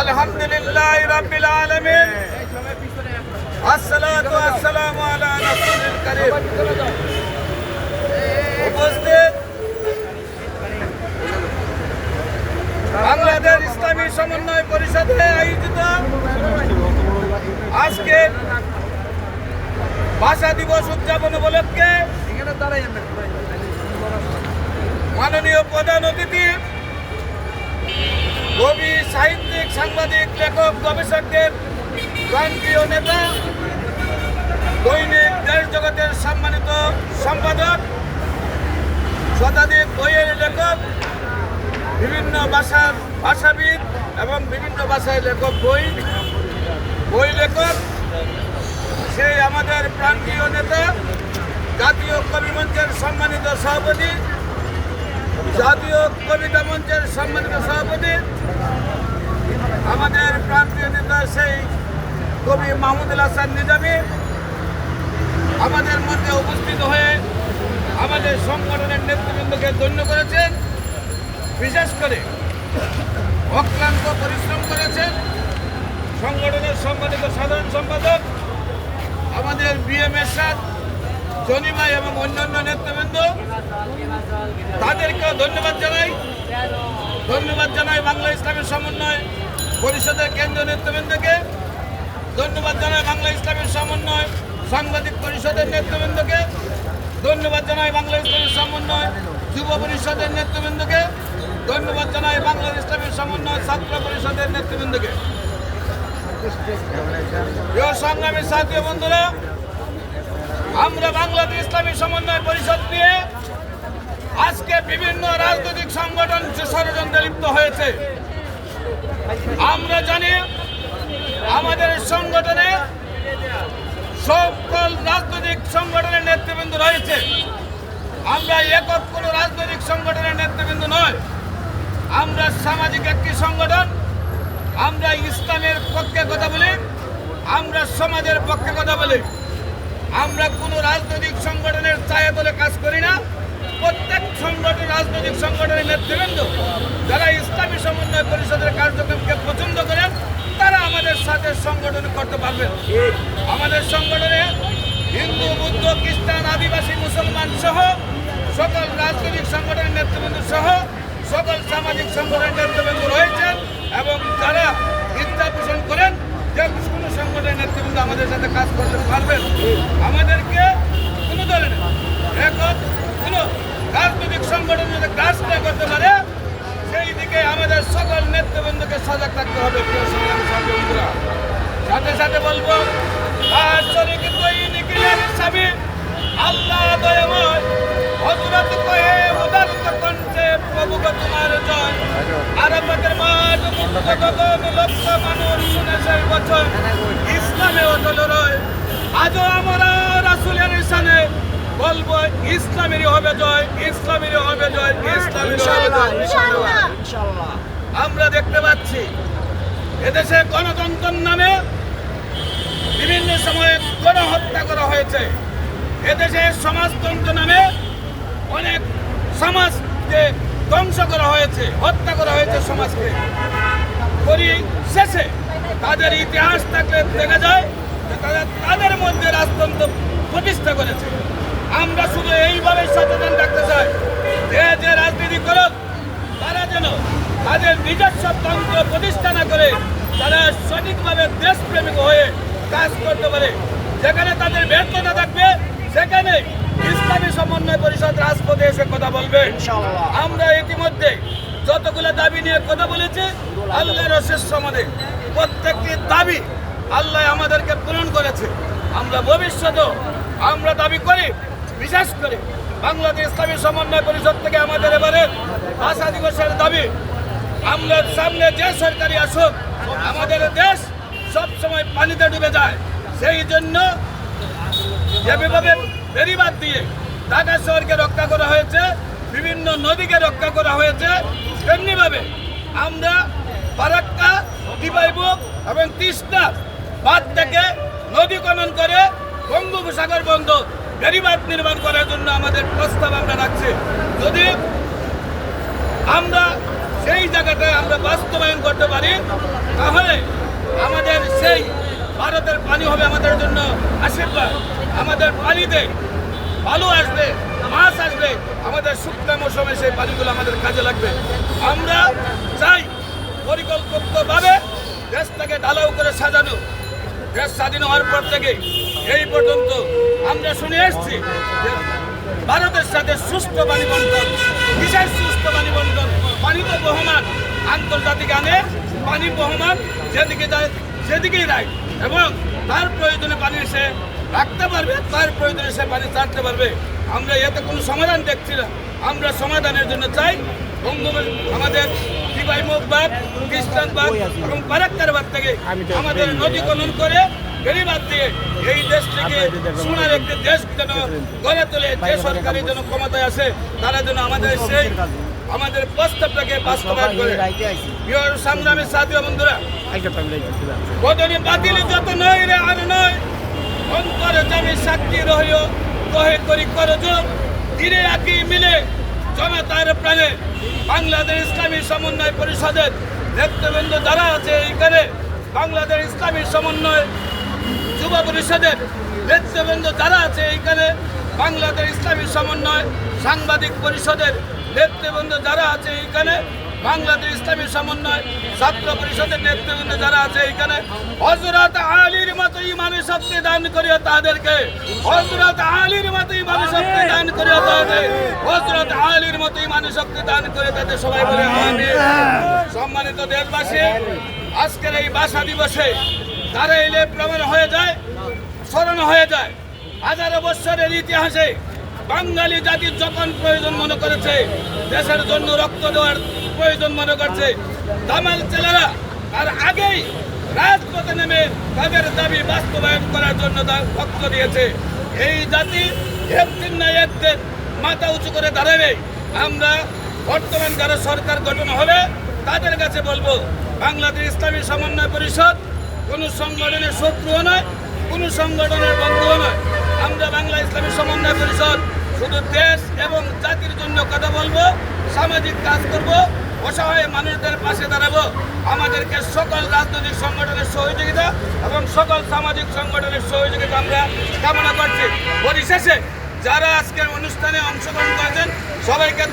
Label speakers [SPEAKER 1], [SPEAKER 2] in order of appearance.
[SPEAKER 1] আলহামদুলিল্লাহ রাব্বিল আলামিন। আসসালাতু আসসালামু আলা রাসূলিল কারীম। উপস্থিত। বাংলাদেশ ইসলামী সমন্বয় পরিষদে আয়োজিত আজকে ভাষা দিবস উদযাপন উপলক্ষে মাননীয় প্রধান অতিথি কবি, সাহিত্যিক, সাংবাদিক, লেখক, গবেষকদের প্রান্তীয় নেতা, দৈনিক দেশ জগতের সম্মানিত সম্পাদক, শতাধিক বইয়ের লেখক, বিভিন্ন ভাষার ভাষাবিদ এবং বিভিন্ন ভাষায় লেখক বই বই লেখক সেই আমাদের প্রান্তীয় নেতা, জাতীয় কবি মঞ্চের সম্মানিত সভাপতি জাতীয় কবিতা মঞ্চের সম্মানিত সভাপতি, আমাদের প্রান্তীয় নেতা সেই কবি মাহমুদুল হাসান নিজামী, আমাদের মধ্যে উপস্থিত হয়ে আমাদের সংগঠনের নেতৃবৃন্দকে ধন্য করেছেন। বিশেষ করে অক্লান্ত পরিশ্রম করেছেন। সংগঠনের সম্মানিত সাধারণ সম্পাদক, আমাদের বিএমএস সাথ জনিমাই এবং অন্যান্য নেতৃবৃন্দ, তাদেরকেও ধন্যবাদ জানাই। ধন্যবাদ জানাই বাংলা ইসলামের সমন্বয় পরিষদের কেন্দ্রীয় নেতৃবৃন্দকে। ধন্যবাদ জানাই বাংলা ইসলামের সমন্বয় সাংবাদিক পরিষদের নেতৃবৃন্দকে। ধন্যবাদ জানাই বাংলা ইসলামের সমন্বয় যুব পরিষদের নেতৃবৃন্দকে। ধন্যবাদ জানাই বাংলা ইসলামের সমন্বয় ছাত্র পরিষদের নেতৃবৃন্দকে। সংগ্রামী সাথী বন্ধুরা আমরা বাংলাদেশ ইসলামী সমন্বয় পরিষদ নিয়ে আজকে বিভিন্ন রাজনৈতিক সংগঠন ষড়যন্ত্রে লিপ্ত হয়েছে। আমরা জানি আমাদের সংগঠনে সকল রাজনৈতিক সংগঠনের নেতৃবৃন্দ রয়েছে। আমরা একক কোনো রাজনৈতিক সংগঠনের নেতৃবৃন্দ নয়। আমরা সামাজিক একটি সংগঠন। আমরা ইসলামের পক্ষে কথা বলি। আমরা সমাজের পক্ষে কথা বলি। আমরা কোনো রাজনৈতিক সংগঠনের ছায়াতলে কাজ করি না। প্রত্যেক সংগঠন রাজনৈতিক সংগঠনের নেতৃবৃন্দ, যারা ইসলামী সমন্বয় পরিষদের কার্যক্রমকে পছন্দ করেন, তারা আমাদের সাথে সংগঠন করতে পারবেন। আমাদের সংগঠনে হিন্দু, বুদ্ধ, খ্রিস্টান, আদিবাসী, মুসলমান সহ সকল রাজনৈতিক সংগঠনের নেতৃবৃন্দ সহ সকল সামাজিক সংগঠনের নেতৃবৃন্দ রয়েছেন এবং তারা ইচ্ছা পোষণ করেন, যে সংগঠনের নেতৃবৃন্দ আমাদের সাথে কাজ করতে পারবেন? আমাদেরকে কোনো দলের একক কোনো রাজনৈতিক সংগঠন যদি কাজ না করতে পারে, সেই দিকে আমাদের সকল নেতৃবৃন্দকে সজাগ থাকতে হবে, প্রিয় সংগ্রামী বন্ধুরা। সাথে সাথে বলব স্বামী, আল্লাহ মুক্ত গগন লক্ষ মানুষ শুনে সেই বছর ইসলামে অটল রয় আজও আমরা রাসূলের সানে বলব ইসলামেরই হবে জয় ইসলামেরই হবে জয় ইসলামেরই আমরা দেখতে পাচ্ছি এদেশে গণতন্ত্রের নামে বিভিন্ন সময়ে গণহত্যা করা হয়েছে। এদেশে সমাজতন্ত্র নামে অনেক সমাজকে ধ্বংস করা হয়েছে, হত্যা করা হয়েছে সমাজকে। করি শেষে তাদের ইতিহাস থাকলে দেখা যায় তারা তাদের মধ্যে রাজতন্ত্র প্রতিষ্ঠা করেছে। আমরা শুধু এইভাবে সচেতন রাখতে চাই, যে যে রাজনীতি করুক, তারা যেন তাদের নিজস্ব তন্ত্র প্রতিষ্ঠা না করে, তারা সঠিকভাবে দেশপ্রেমিক হয়ে কাজ করতে পারে। যেখানে তাদের ব্যর্থতা থাকবে, সেখানে ইসলামী সমন্বয় পরিষদ রাজপথে এসে কথা বলবে। আমরা ইতিমধ্যে যতগুলো দাবি নিয়ে কথা বলেছি আল্লাহ রসের সমাধে প্রত্যেকটি দাবি আল্লাহ আমাদেরকে পূরণ করেছে। আমরা ভবিষ্যতেও আমরা দাবি করি বিশেষ করে বাংলাদেশ ইসলামী সমন্বয় পরিষদ থেকে আমাদের এবারে ভাষা দিবসের দাবি আমরা সামনে যে সরকারি আসুক আমাদের দেশ সবসময় পানিতে ডুবে যায়। সেই জন্য যেভাবে বেরিবাদ দিয়ে ঢাকা শহরকে রক্ষা করা হয়েছে, বিভিন্ন নদীকে রক্ষা করা হয়েছে। তেমনিভাবে আমরা ফারাক্কা দিবাইবুক এবং তিস্তা বাদ থেকে নদী খনন করে বঙ্গোপসাগর বন্ধ বেরিবাদ নির্মাণ করার জন্য আমাদের প্রস্তাব আমরা রাখছি। যদি আমরা সেই জায়গাটায় আমরা বাস্তবায়ন করতে পারি, তাহলে আমাদের সেই ভারতের পানি হবে আমাদের জন্য আশীর্বাদ। আমাদের পানিতে ভালো আসবে, মাছ আসবে, আমাদের শুকনা মৌসুমে সেই পানিগুলো আমাদের কাজে লাগবে। আমরা চাই পরিকল্পিতভাবে দেশটাকে ঢালাও করে সাজানো। দেশ স্বাধীন হওয়ার পর থেকে এই পর্যন্ত আমরা শুনে এসেছি ভারতের সাথে সুস্থ পানি বন্টন, বিশেষ সুস্থ পানি বন্টন, পানি তো বহমান, আন্তর্জাতিক আনে, পানি বহমান, যেদিকে যায় সেদিকেই রায় এবং তার প্রয়োজনে পানি সে রাখতে পারবে তার প্রয়োজনে সে পানি ছাড়তে পারবে। আমরা এতে কোনো সমাধান দেখছি না। আমরা সমাধানের জন্য চাই বঙ্গবন্ধু আমাদের খ্রিস্টানবাদ এবং থেকে আমাদের করে দিয়ে এই দেশটিকে সোনার একটি দেশ যেন গড়ে তোলে যে সরকারি যেন ক্ষমতায় আসে তারা যেন আমাদের সেই আমাদের প্রস্তাবটাকে বাস্তবায়ন করে। প্রিয় সংগ্রামের সাথী বন্ধুরা বদনে বাতিল যত নয় রে আর নয়। অন্তর জামি সাক্ষী রহিও কহে করি করজ ধীরে আঁকি মিলে জনতার প্রাণে। বাংলাদেশ ইসলামী সমন্বয় পরিষদের নেতৃবৃন্দ যারা আছে এইখানে বাংলাদেশ ইসলামী সমন্বয় যুব পরিষদের নেতৃবৃন্দ যারা আছে এইখানে বাংলাদেশ ইসলামী সমন্বয় সাংবাদিক পরিষদের নেতৃবৃন্দ যারা আছে এইখানে বাংলাদেশ ইসলামী সমন্বয় ছাত্র পরিষদের নেতৃবৃন্দ যারা আছে এইখানে হজরত আলীর মতো ইমানের শক্তি দান করিও তাদেরকে হজরত আলীর মতো ইমানের শক্তি দান করিও তাদের হজরত আলীর মতো ইমানের শক্তি দান করে তাদের সবাই বলে সম্মানিত দেশবাসী আজকের এই ভাষা দিবসে তারা এলে প্রমাণ হয়ে যায় স্মরণ হয়ে যায় হাজারো বৎসরের ইতিহাসে বাঙালি জাতি যখন প্রয়োজন মনে করেছে, দেশের জন্য রক্ত দেওয়ার প্রয়োজন মনে করছে। দামাল ছেলেরা তার আগেই রাজপথে নেমে তাদের দাবি বাস্তবায়ন করার জন্য রক্ত দিয়েছে। এই জাতি একদিন না একদিন মাথা উঁচু করে দাঁড়াবে। আমরা বর্তমান যারা সরকার গঠন হবে, তাদের কাছে বলব, বাংলাদেশ ইসলামী সমন্বয় পরিষদ কোনো সংগঠনের শত্রুও নয়, কোনো সংগঠনের বন্ধুও নয়। আমরা বাংলা ইসলামী সমন্বয় পরিষদ, শুধু দেশ এবং জাতির জন্য কথা বলব, সামাজিক কাজ করব, অসহায় মানুষদের পাশে দাঁড়াবো। আমাদেরকে সকল রাজনৈতিক সংগঠনের সহযোগিতা এবং সকল সামাজিক সংগঠনের সহযোগিতা আমরা কামনা করছি। পরিশেষে যারা আজকের অনুষ্ঠানে অংশগ্রহণ করেছেন, সবাইকে